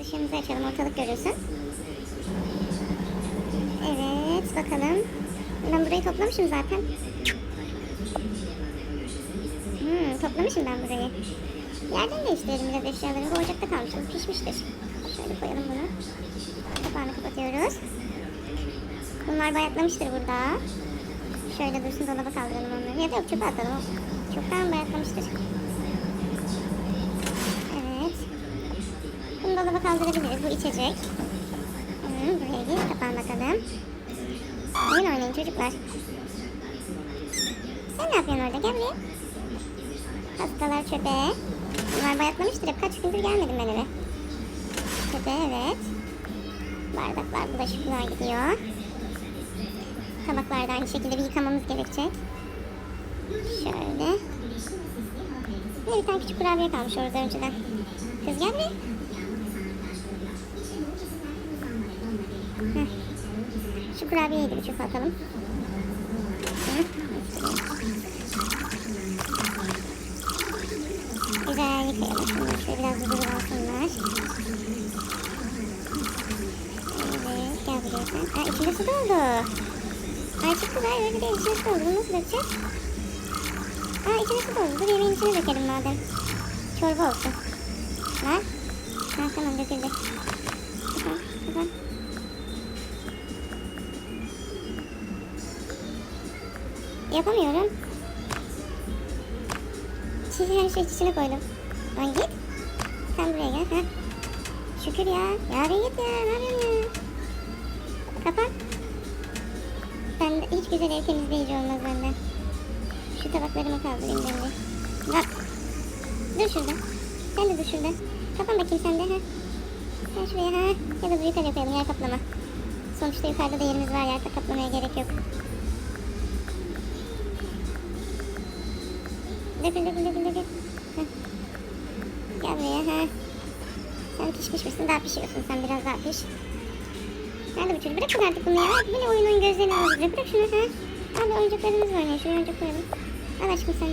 Biraz ışığımızı açalım ortalık görülsün. Evet bakalım. Ben burayı toplamışım zaten. Hmm, toplamışım ben burayı. Yerden değiştirelim biraz eşyaları. Bu ocakta kalmış. Pişmiştir. Şöyle koyalım bunu. Kapağını kapatıyoruz. Bunlar bayatlamıştır burada. Şöyle dursun dolaba kaldıralım onları. Ya da yok çöpe atalım. Çoktan bayatlamıştır. Evet. Bunu kaldırabiliriz. Bu içecek. Hı, buraya gir. Kapağını bakalım. Oyun oynayın çocuklar. Sen ne yapıyorsun orada? Gel buraya. Hastalar çöpe. Bunlar bayatlamıştır. Hep kaç gündür gelmedim ben eve. Çöpe evet. Bardaklar, bulaşıklar gidiyor. Tabaklar da aynı şekilde bir yıkamamız gerekecek. Şöyle. Bir tane küçük kurabiye kalmış orada önceden. Kız gel mi? De bir çöpe atalım. Güzel yıkayalım şunları. Şöyle biraz da alsınlar. Evet, gel buraya sen. Aa, içinde su doldu. Ay çok güzel, öyle değil. İçine su doldu. Nasıl dökeceğiz? Aa, içine su doldu. Dur yemeğin içine dökelim madem. Çorba olsun. Ver. Ha, tamam döküldü. Yapamıyorum. Çiğ her şey içine koydum. Lan git. Sen buraya gel. Ha. Şükür ya. Ya bir git ya. Ne yapıyorsun ya? Kapat. Ben de hiç güzel ev temizleyici olmaz benden. Şu tabaklarımı kaldırayım ben de. Bak. Dur şurada. Sen de dur şurada. Kapan bakayım sen de. Ha. Sen şuraya ha. Ya da bu yukarı koyalım yer kaplama. Sonuçta yukarıda da yerimiz var. Yer kaplamaya gerek yok. Dökül dökül dökül dökül. Heh. Gel buraya ha. Sen pişmiş misin? Daha pişiyorsun sen biraz daha piş. Nerede bu çocuk? Bırakın artık bunu ya. Bu ne oyun oyun gözlerini alıyor. Bırak şunu ha. Abi oyuncaklarımız ya. Şuraya oyuncak koyalım. Al aşkım sen.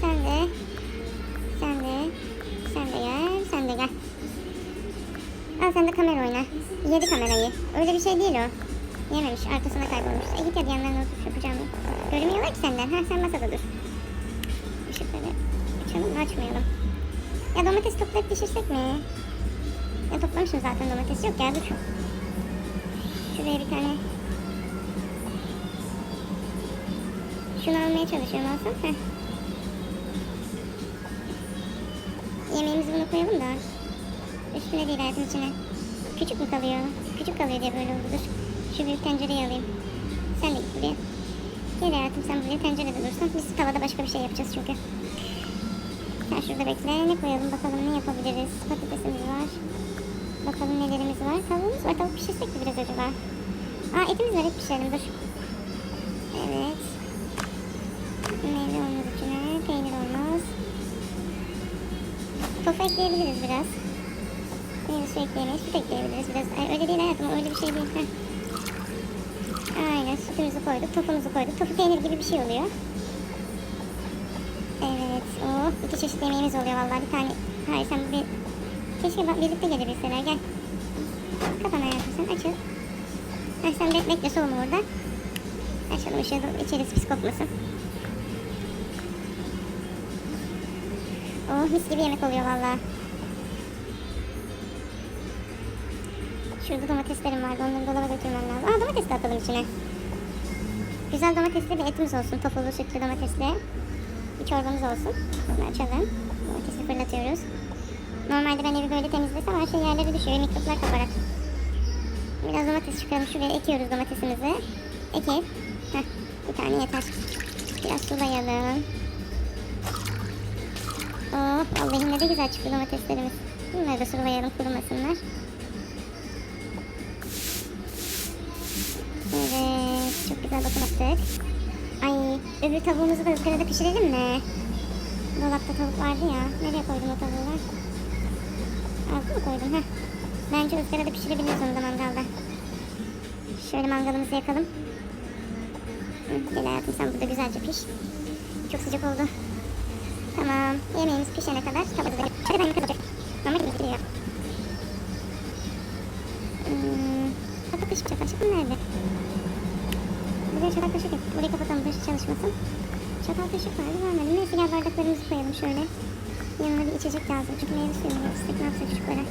Sen de. Sen de. Sen de gel. Sen de gel. Al sen de kamera oyna. Yedi kamerayı. Öyle bir şey değil o. Yememiş. Arkasına kaybolmuş. E git hadi yanlarına otur şu kucağıma. Görünmüyorlar ki senden. Ha sen masada dur. Mı açmayalım. Ya domates toplayıp pişirsek mi? Ya toplamışım zaten domates yok ya dur. Şuraya bir tane. Şunu almaya çalışıyorum alsam. Heh. Yemeğimizi bunu koyalım da. Üstüne değil hayatın içine. Küçük mü kalıyor? Küçük kalıyor diye böyle oldu. Dur. Şu büyük tencereyi alayım. Sen de git buraya. Gel hayatım sen buraya tencerede dursan. Biz tavada başka bir şey yapacağız çünkü. Sen şurada bekle. Ne koyalım bakalım ne yapabiliriz. Patatesimiz var. Bakalım nelerimiz var. Tavuğumuz var. Tavuk pişirsek mi biraz acaba? Aa etimiz var et pişirelim dur. Evet. Meyve olmaz içine. Peynir olmaz. Tofu ekleyebiliriz biraz. Meyve su ekleyemeyiz. Süt ekleyebiliriz biraz. Ay, öyle değil hayatım. Öyle bir şey değil. Heh. Aynen sütümüzü koyduk. Tofumuzu koyduk. Tofu peynir gibi bir şey oluyor. Oh, iki çeşit yemeğimiz oluyor vallahi. Bir tane. Hayır sen bir... Keşke bak birlikte gelebilseler. Gel. Kapan hayatım sen. Açıl. Ha, sen bekle, bekle soğuma orada. Açalım ışığı da içerisi pis kokmasın. Oh mis gibi yemek oluyor vallahi. Şurada domateslerim vardı. Onları dolaba götürmem lazım. Aa domates de atalım içine. Güzel domatesli bir etimiz olsun. Topulu sütlü domatesli. Çorbamız olsun. Bunu açalım. Domatesi fırlatıyoruz. Normalde ben evi böyle temizlesem her şey yerlere düşüyor. Mikroplar kaparak. Biraz domates çıkaralım. Şuraya ekiyoruz domatesimizi. Ekip. Bir tane yeter. Biraz sulayalım. Oh, vallahi ne de güzel çıktı domateslerimiz. Bunları da sulayalım kurumasınlar. Evet, çok güzel bakım yaptık. Ay öbür tavuğumuzu da ızgarada pişirelim mi? Dolapta tavuk vardı ya. Nereye koydum o tavuğu ben? Altı mı koydum? Heh. Bence ızgarada pişirebiliriz onu da mangalda. Şöyle mangalımızı yakalım. Gel hayatım sen burada güzelce piş. Çok sıcak oldu. Tamam. Yemeğimiz pişene kadar kabada da Hadi ben yıkatacak. Ama gibi gidiyor. Hmm. Kapı kış çakaşık nerede? Buraya çatal kaşık yok. Burayı kapatalım taşı çalışmasın. Çatal kaşık vardı vermedim. Neyse gel bardaklarımızı koyalım şöyle. Yanına bir içecek lazım. Çünkü meyve suyu mu yapsak ne yapsak çocuklara.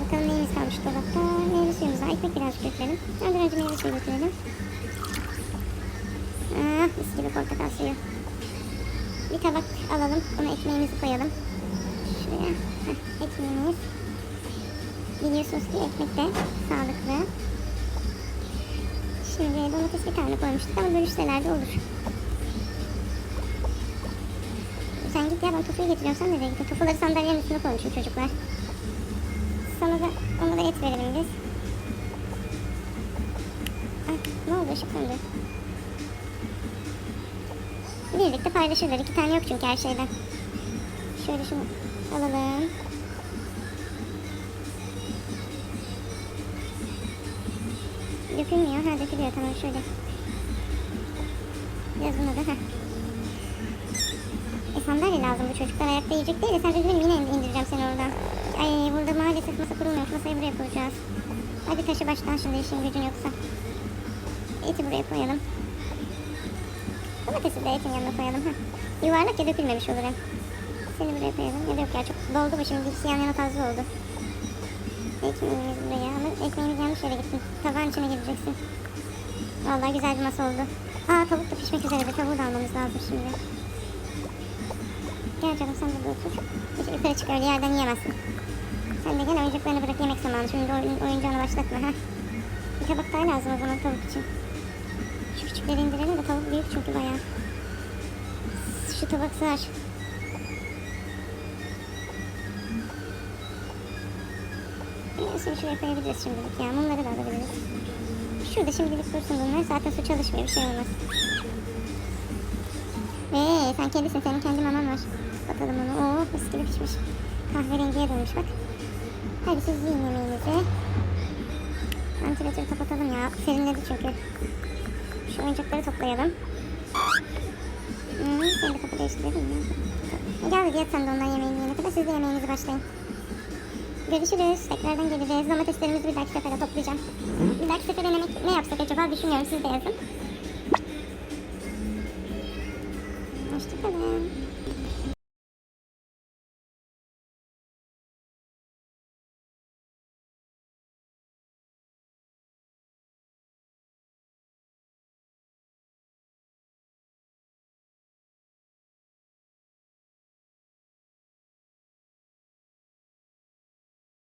Bakalım neyimiz kalmış dolapta. Meyve suyumuz var. Ekmek birazcık götürelim. Önden önce meyve suyu götürelim. Ah mis gibi portakal suyu. Bir tabak alalım. Ona ekmeğimizi koyalım. Şuraya. Heh, ekmeğimiz. Biliyorsunuz ki ekmek de sağlıklı. Şimdi domates bir tane koymuştuk ama de olur. Sen git ya ben tofuyu getiriyorum. Sen nereye gittin? Tofuları sandalyenin üstüne koymuşum çocuklar. Sana da ona da et verelim biz. Ah, ne oldu ışık söndü. Birlikte paylaşırlar. İki tane yok çünkü her şeyden. Şöyle şunu alalım. Dökülmüyor. Ha dökülüyor tamam şöyle. Biraz buna da ha. E sandalye lazım bu çocuklar ayakta yiyecek değil de sen üzülme yine indireceğim seni oradan. Ay burada maalesef masa kurulmuyor. Masayı buraya kuracağız. Hadi taşı baştan şimdi işin gücün yoksa. Eti buraya koyalım. Domatesi de etin yanına koyalım. ha. Yuvarlak ya dökülmemiş olur hem. Seni buraya koyalım. Ya da yok ya çok doldu bu şimdi. İkisi yan yana fazla oldu. Ekmeğimiz buraya ama ekmeğimiz yanlış yere gitti. Tabağın içine gireceksin. Vallahi güzel bir masa oldu. Aa tavuk da pişmek üzere de tavuğu da almamız lazım şimdi. Gel canım sen burada otur. Hiç yukarı çık öyle yerden yiyemezsin. Sen de gel oyuncaklarını bırak yemek zamanı. Şimdi oyun, oyuncağını başlatma ha. Bir tabak daha lazım o zaman tavuk için. Şu küçükleri indirelim de tavuk büyük çünkü bayağı. Şu tabak sığar. Seni şuraya koyabiliriz şimdilik ya. Mumları da alabiliriz. Şurada şimdilik dursun bunlar. Zaten su çalışmıyor. Bir şey olmaz. Eee sen kedisin. Senin kendi maman var. Bakalım onu. Oo mis gibi pişmiş. Kahverengiye dönmüş bak. Hadi siz yiyin yemeğinizi. Ventilatörü kapatalım ya. Serinledi çünkü. Şu oyuncakları toplayalım. Hmm, sen de kapı değiştirelim mi? Gel hadi yat sen de ondan yemeğini yiyene kadar. Siz de yemeğinizi başlayın. Görüşürüz. Tekrardan geliriz. Domateslerimizi bir dahaki sefere toplayacağım. Bir dahaki sefere ne, ne yapsak acaba düşünüyorum. Siz de yazın. Hoşçakalın.